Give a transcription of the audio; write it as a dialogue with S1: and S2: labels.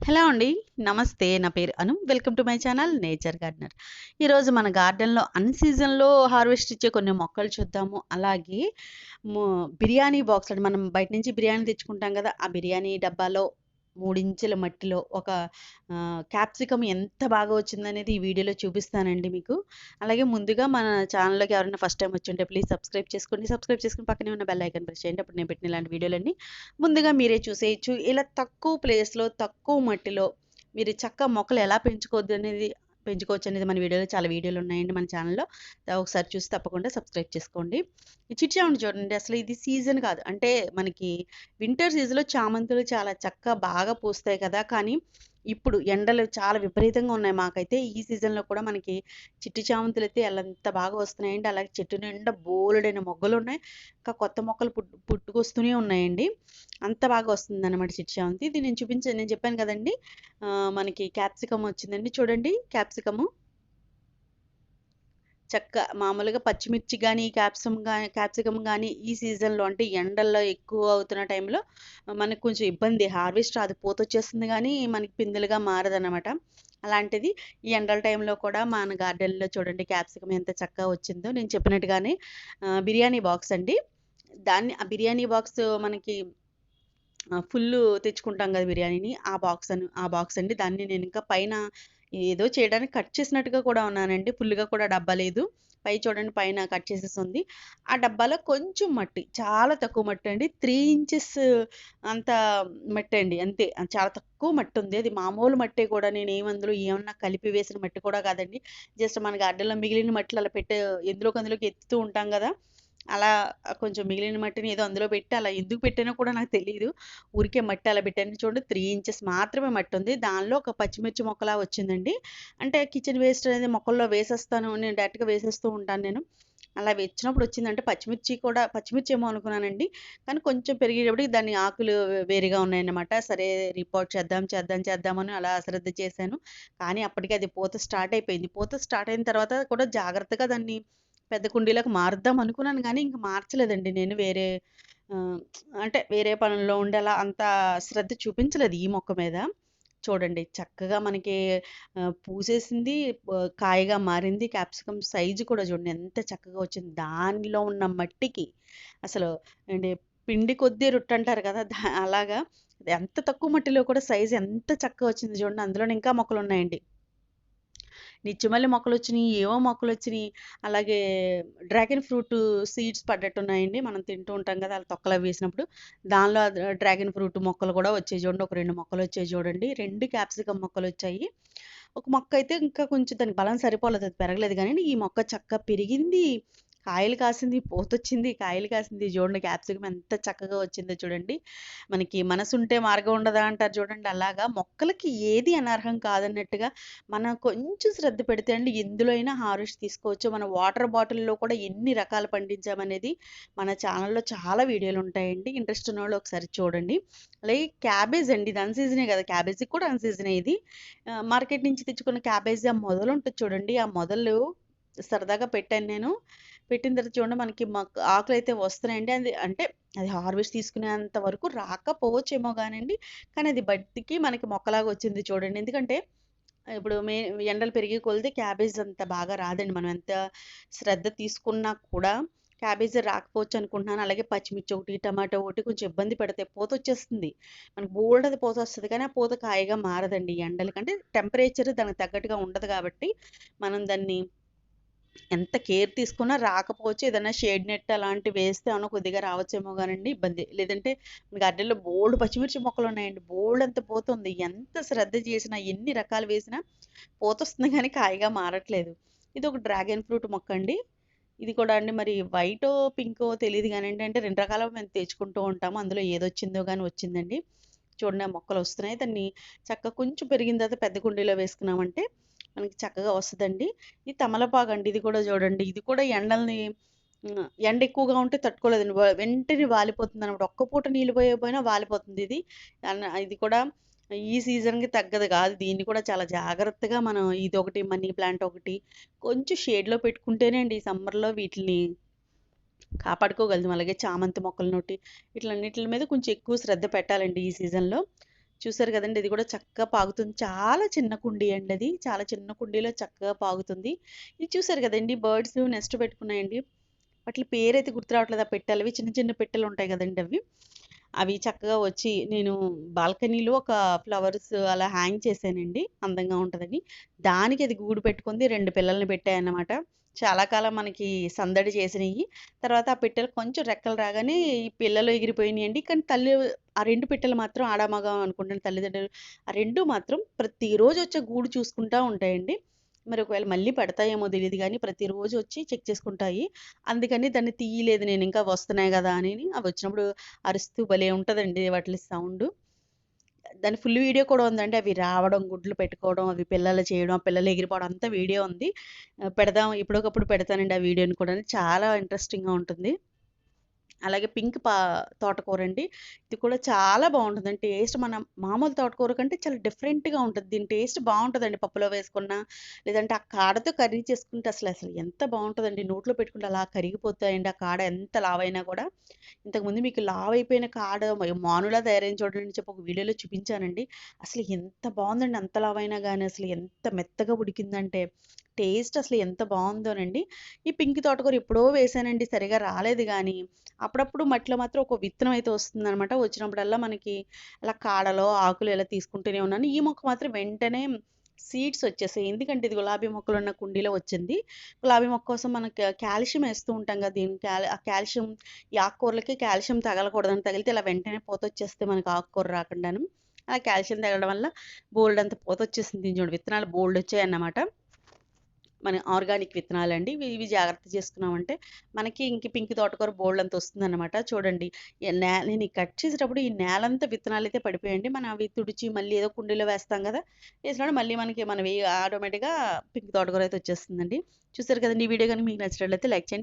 S1: Hello అండి. నమస్తే. నా పేరు Anu. Welcome to my channel nature gardener. ఈరోజు మన గార్డెన్‌లో అన్ సీజన్‌లో హార్వెస్ట్ ఇచ్చే కొన్ని మొక్కలు చూద్దాము. అలాగే బిర్యానీ బాక్స్ అంటే మనం బయట నుంచి బిర్యానీ తెచ్చుకుంటాం కదా ఆ బిర్యానీ డబ్బాలో 3 ఇంచుల మట్టిలో ఒక క్యాప్సికమ్ ఎంత బాగా వచ్చిందనేది ఈ వీడియోలో చూపిస్తానండి మీకు. అలాగే ముందుగా మన ఛానల్‌లోకి ఎవరైనా ఫస్ట్ టైమ్ వచ్చుంటే ప్లీజ్ సబ్స్క్రైబ్ చేసుకోండి. సబ్స్క్రైబ్ చేసుకొని పక్కనే ఉన్న బెల్ ఐకన్ ప్రెస్ చేయండి. అప్పుడు నేను పెట్టిన ఇలాంటి వీడియోలన్నీ ముందుగా మీరే చూసేయచ్చు ఇలా తక్కువ ప్లేస్‌లో, తక్కువ మట్టిలో మీరు చక్కగా మొక్కలు ఎలా పెంచుకోవద్దు అనేది పెంచుకోవచ్చు అనేది మన వీడియోలో చాలా వీడియోలు ఉన్నాయండి మన ఛానల్‌లో. ఒకసారి చూసి తప్పకుండా సబ్స్క్రైబ్ చేసుకోండి. ఈ చామంతి చూడండి అసలు ఇది సీజన్ కాదు. అంటే మనకి వింటర్ సీజన్‌లో చామంతులు చాలా చక్కగా బాగా పూస్తాయి కదా! కానీ ఇప్పుడు ఎండలు చాలా విపరీతంగా ఉన్నాయి మాకైతే. ఈ సీజన్‌లో కూడా మనకి చిట్టి చామంతులు అయితే ఎంత బాగా వస్తున్నాయండి. అలాగే చెట్టు నిండా బోలెడైన మొగ్గలు ఉన్నాయి ఇంకా కొత్త మొక్కలు పుట్టు పుట్టుకొస్తూనే ఉన్నాయండి. అంత బాగా వస్తుందన్నమాట చిట్టి చామంతి. ఇది నేను చూపించాను నేను చెప్పాను కదండీ! మనకి క్యాప్సికమ్ వచ్చిందండి. చూడండి క్యాప్సికము. చక్క మామూలుగా పచ్చిమిర్చి కానీ క్యాప్సికమ్ కానీ క్యాప్సికమ్ కానీ ఈ సీజన్‌లో అంటే ఎండల్లో ఎక్కువ అవుతున్న టైంలో మనకు కొంచెం ఇబ్బంది. హార్వెస్ట్ అది పూత వచ్చేస్తుంది కానీ మనకి పిందెలుగా మారదనమాట. అలాంటిది ఈ ఎండల టైంలో కూడా మన గార్డెన్‌లో చూడండి క్యాప్సికమ్ ఎంత చక్కగా వచ్చిందో. నేను చెప్పినట్టుగానే బిర్యానీ బాక్స్ అండి. దాన్ని ఆ బిర్యానీ బాక్స్ మనకి ఫుల్ ఫుల్లు తెచ్చుకుంటాం కదా బిర్యానీని. ఆ బాక్స్ అని ఆ బాక్స్ అండి. దాన్ని నేను ఇంకా పైన ఏదో చేయడానికి కట్ చేసినట్టుగా కూడా ఉన్నానండి. ఫుల్‌గా కూడా డబ్బా లేదు. పై చూడండి పైన కట్ చేసేసుంది. ఆ డబ్బాలో కొంచెం మట్టి. చాలా తక్కువ మట్టి అండి త్రీ ఇంచెస్ అంత అండి అంతే. చాలా తక్కువ మట్టి ఉంది అది మామూలు మట్టే కూడా నేను ఏమందులో ఏమన్నా కలిపి వేసిన మట్టి కూడా కాదండి. జస్ట్ మన గార్డెన్‌లో మిగిలిన మట్టిలు అలా పెట్టే ఎందులోకి అందులోకి ఎత్తుతూ ఉంటాం కదా అలా కొంచెం మిగిలిన మట్టిని ఏదో అందులో పెట్టి అలా ఎందుకు పెట్టానో కూడా నాకు తెలియదు ఊరికే మట్టి అలా పెట్టాను. చూడండి త్రీ ఇంచెస్ మాత్రమే మట్టి ఉంది దానిలో ఒక పచ్చిమిర్చి మొక్కలా వచ్చిందండి. అంటే కిచెన్ వేస్ట్ అనేది మొక్కల్లో వేసేస్తాను. నేను డైరెక్ట్‌గా వేసేస్తూ ఉంటాను నేను. అలా వచ్చినప్పుడు వచ్చిందంటే పచ్చిమిర్చి కూడా పచ్చిమిర్చి ఏమో అనుకున్నానండి. కానీ కొంచెం పెరిగేటప్పటికి దాని ఆకులు వేరేగా ఉన్నాయన్నమాట. సరే రిపోర్ట్ చేద్దాం, చేద్దాం, చేద్దామని అలా అశ్రద్ధ చేశాను. కానీ అప్పటికి అది పూత స్టార్ట్ అయిపోయింది. పూత స్టార్ట్ అయిన తర్వాత కూడా జాగ్రత్తగా దాన్ని పెద్ద కుండీలకు మారుద్దాం అనుకున్నాను కానీ ఇంక మార్చలేదండి నేను. వేరే అంటే వేరే పనుల్లో ఉండేలా అంత శ్రద్ధ చూపించలేదు ఈ మొక్క మీద. చూడండి చక్కగా మనకి పూసేసింది. కాయగా మారింది. క్యాప్సికమ్ సైజు కూడా చూడండి ఎంత చక్కగా వచ్చింది. దానిలో ఉన్న మట్టికి అసలు అండి పిండి కొద్దీ రొట్టంటారు కదా! దా అలాగా ఎంత తక్కువ మట్టిలో కూడా సైజు ఎంత చక్కగా వచ్చింది చూడండి. అందులోనే ఇంకా మొక్కలు ఉన్నాయండి నిత్యమల్లి మొక్కలు వచ్చినాయి ఏవో మొక్కలు వచ్చినాయి అలాగే డ్రాగన్ ఫ్రూట్ సీడ్స్ పడ్డట్టున్నాయండి. మనం తింటూ ఉంటాం కదా! అలా తొక్కలు వేసినప్పుడు. దానిలో డ్రాగన్ ఫ్రూట్ మొక్కలు కూడా వచ్చాయి చూడండి. ఒక 2 మొక్కలొచ్చాయి చూడండి. రెండు క్యాప్సికమ్ మొక్కలు వచ్చాయి ఒక మొక్క అయితే ఇంకా కొంచెం దానికి బలం సరిపోలేదు. అది పెరగలేదు కానీ ఈ మొక్క చక్కగా పెరిగింది. కాయలు కాసింది. పోతొచ్చింది కాయలు కాసింది. చూడండి క్యాప్సికమ్ ఎంత చక్కగా వచ్చిందో చూడండి. మనకి మనసుంటే మార్గం ఉండదా అంటారు చూడండి. అలాగా మొక్కలకి ఏది అనర్హం కాదన్నట్టుగా మనం కొంచెం శ్రద్ధ పెడితే అండి ఎందులో అయినా హార్వెస్ట్ తీసుకోవచ్చు. మన వాటర్ బాటిల్‌లో కూడా ఎన్ని రకాలు పండించామనేది మన ఛానల్‌లో చాలా వీడియోలు ఉంటాయండి ఇంట్రెస్ట్ ఉన్న వాళ్ళు ఒకసారి చూడండి. అలాగే క్యాబేజ్ అండి. ఇది అన్సీజనే కదా! క్యాబేజీ కూడా అన్సీజనే ఇది. మార్కెట్ నుంచి తెచ్చుకున్న క్యాబేజీ ఆ మొదలు ఉంటుంది చూడండి. ఆ మొదలు సరదాగా పెట్టాను నేను. పెట్టిన తర్వాత చూడండి మనకి ఆకులు అయితే వస్తున్నాయండి. అది అంటే అది హార్వెస్ట్ తీసుకునేంత వరకు రాకపోవచ్చేమో గానండి. కానీ అది బట్టికి మనకి మొక్కలాగా వచ్చింది చూడండి. ఎందుకంటే ఇప్పుడు మే ఎండలు పెరిగే కొలితే క్యాబేజ్ అంత బాగా రాదండి. మనం ఎంత శ్రద్ధ తీసుకున్నా కూడా క్యాబేజీ రాకపోవచ్చు అనుకుంటున్నాను. అలాగే పచ్చిమిర్చి ఒకటి, టమాటో ఒకటి కొంచెం ఇబ్బంది పెడితే పెడతాయి. పూతొచ్చేస్తుంది. మనకు పూత వస్తుంది కానీ ఆ పూత కాయగా మారదండి. ఈ ఎండలకి అంటే టెంపరేచర్ దానికి తగ్గట్టుగా ఉండదు కాబట్టి మనం దాన్ని ఎంత కేర్ తీసుకున్నా రాకపోవచ్చు. ఏదైనా షేడ్ నెట్ అలాంటివి వేస్తే ఏమన్నా కొద్దిగా రావచ్చేమో కానండి ఇబ్బంది. లేదంటే గార్డెన్‌లో బోల్డ్ పచ్చిమిర్చి మొక్కలు ఉన్నాయండి బోల్డ్ అంత పోతుంది ఎంత శ్రద్ధ చేసినా, ఎన్ని రకాలు వేసినా పోతొస్తుంది కానీ కాయగా మారట్లేదు. ఇది ఒక డ్రాగన్ ఫ్రూట్ మొక్క అండి ఇది కూడా అండి మరి వైటో, పింకో తెలీదు కానీ అంటే రెండు రకాల మేము తెచ్చుకుంటూ ఉంటాము. అందులో ఏదొచ్చిందో కానీ వచ్చిందండి. చూడండి ఆ మొక్కలొస్తున్నాయి. దాన్ని చక్కగా కొంచెం పెరిగిన తర్వాత పెద్ద కుండీలో వేసుకున్నామంటే మనకి చక్కగా వస్తుందండి ఇది తమలపాకండి. ఇది కూడా చూడండి. ఇది కూడా ఎండల్ని ఎండ ఎక్కువగా ఉంటే తట్టుకోలేదండి. వెంటనే వాలిపోతుంది అనమాట ఒక్క పూట నీళ్ళు పోయకపోయినా వాలిపోతుంది ఇది. ఇది కూడా ఈ సీజన్‌కి తగ్గదు కాదు. దీన్ని కూడా చాలా జాగ్రత్తగా మనం ఇది ఒకటి మనీ ప్లాంట్ ఒకటి కొంచెం షేడ్‌లో పెట్టుకుంటేనే అండి ఈ సమ్మర్‌లో వీటిని కాపాడుకోగలుగుతాం. అలాగే చామంతి మొక్కలనోటి ఇట్లన్నిటి మీద కొంచెం ఎక్కువ శ్రద్ధ పెట్టాలండి ఈ సీజన్‌లో. చూసారు కదండి ఇది కూడా చక్కగా పాగుతుంది. చాలా చిన్న కుండీ అండి అది. చాలా చిన్న కుండీలో చక్కగా పాగుతుంది. ఇది చూసారు కదండి బర్డ్స్ నెస్ట్ పెట్టుకున్నాయండి. వాటి పేరైతే గుర్తు రావట్లేదు ఆ పెట్టెలవి. చిన్న చిన్న పెట్టెలుంటాయి కదండి అవి. అవి చక్కగా వచ్చి నేను బాల్కనీలో ఒక ఫ్లవర్స్ అలా హ్యాంగ్ చేశానండి. అందంగా ఉంటుందని దానికి అది గూడు పెట్టుకుంది. రెండు పిల్లల్ని పెట్టాయన్నమాట. చాలా కాలం మనకి సందడి చేసినవి తర్వాత ఆ పిట్టలు కొంచెం రెక్కలు రాగానే ఈ పిల్లలు ఎగిరిపోయినాయండి కానీ తల్లి ఆ రెండు పిట్టలు మాత్రం ఆడ, అనుకుంటాను తల్లిదండ్రులు. ఆ రెండు మాత్రం ప్రతిరోజు వచ్చే గూడు చూసుకుంటా ఉంటాయండి. మరి ఒకవేళ మళ్ళీ పెడతాయేమో తెలియదు కానీ ప్రతిరోజు వచ్చి చెక్ చేసుకుంటాయి. అందుకని దాన్ని తీయలేదు నేను ఇంకా వస్తున్నాయి కదా అని అవి వచ్చినప్పుడు అరుస్తూ భలే ఉంటుందండి వాటి సౌండ్ దాని ఫుల్ వీడియో కూడా ఉందండి. అవి రావడం, గుడ్లు పెట్టుకోవడం, అవి పిల్లలు చేయడం, పిల్లలు ఎగిరిపోవడం అంతా వీడియో ఉంది. పెడదాం ఇప్పుడొకప్పుడు పెడతానండి ఆ వీడియోని కూడా చాలా ఇంట్రెస్టింగ్‌గా ఉంటుంది. అలాగే పింక్ పా తోటకూర అండి ఇది కూడా చాలా బావుంటుందండి. టేస్ట్ మన మామూలు తోటకూర కంటే చాలా డిఫరెంట్‌గా ఉంటుంది దీని టేస్ట్ బాగుంటుందండి పప్పులో వేసుకున్నా, లేదంటే ఆ కాడతో కర్రీ చేసుకుంటే అసలు అసలు ఎంత బాగుంటుందండి నోట్లో పెట్టుకుంటే అలా కరిగిపోతాయండి. ఆ కాడ ఎంత లావైనా కూడా. ఇంతకుముందు మీకు లావైపోయిన కాడ మానులా తయారైన చూడండి చెప్పి ఒక వీడియోలో చూపించానండి. అసలు ఎంత బాగుందండి అంత లావైనా కానీ అసలు ఎంత మెత్తగా ఉడికిందంటే టేస్ట్ అసలు ఎంత బాగుందోనండి ఈ పింక్ తోటకూర ఎప్పుడో వేసానండి సరిగ్గా రాలేదు కానీ అప్పుడప్పుడు మట్టిలో మాత్రం ఒక విత్తనం అయితే వస్తుందనమాట. వచ్చినప్పుడల్లా మనకి అలా కాడలో, ఆకులు ఇలా తీసుకుంటూనే ఉన్నాను. ఈ మొక్క మాత్రం వెంటనే సీడ్స్ వచ్చేసాయి. ఎందుకంటే ఇది గులాబీ మొక్కలున్న కుండీలో వచ్చింది. గులాబీ మొక్క కోసం మనకి కాల్షియం వేస్తూ ఉంటాం కదా! దీని కాల్ ఆ కాల్షియం ఈ ఆకుకూరలకి కాల్షియం తగలకూడదని తగిలితే ఇలా వెంటనే పూతొచ్చేస్తే మనకు ఆకుకూర రాకుండాను. అలా కాల్షియం తగలడం వల్ల బోల్డ్ అంత పోత వచ్చేసింది చూడండి విత్తనాలు బోల్డ్ వచ్చాయన్నమాట మన ఆర్గానిక్ విత్తనాలండి. ఇవి ఇవి జాగ్రత్త చేసుకున్నామంటే మనకి ఇంక పింక్ తోటకూర బోలెడంత వస్తుందన్నమాట. చూడండి ఈ చూడండి నేను కట్ చేసేటప్పుడు ఈ నేలంతా అయితే పడిపోయండి మనం అవి తుడిచి మళ్ళీ ఏదో కుండీలో వేస్తాం కదా! వేసినప్పుడు మళ్ళీ మనకి మనవి ఆటోమేటిక్‌గా పింక్ తోటకూర అయితే వచ్చేస్తుందండి. చూసారు కదండి ఈ వీడియో కానీ మీకు నచ్చినట్లయితే లైక్ చేయండి.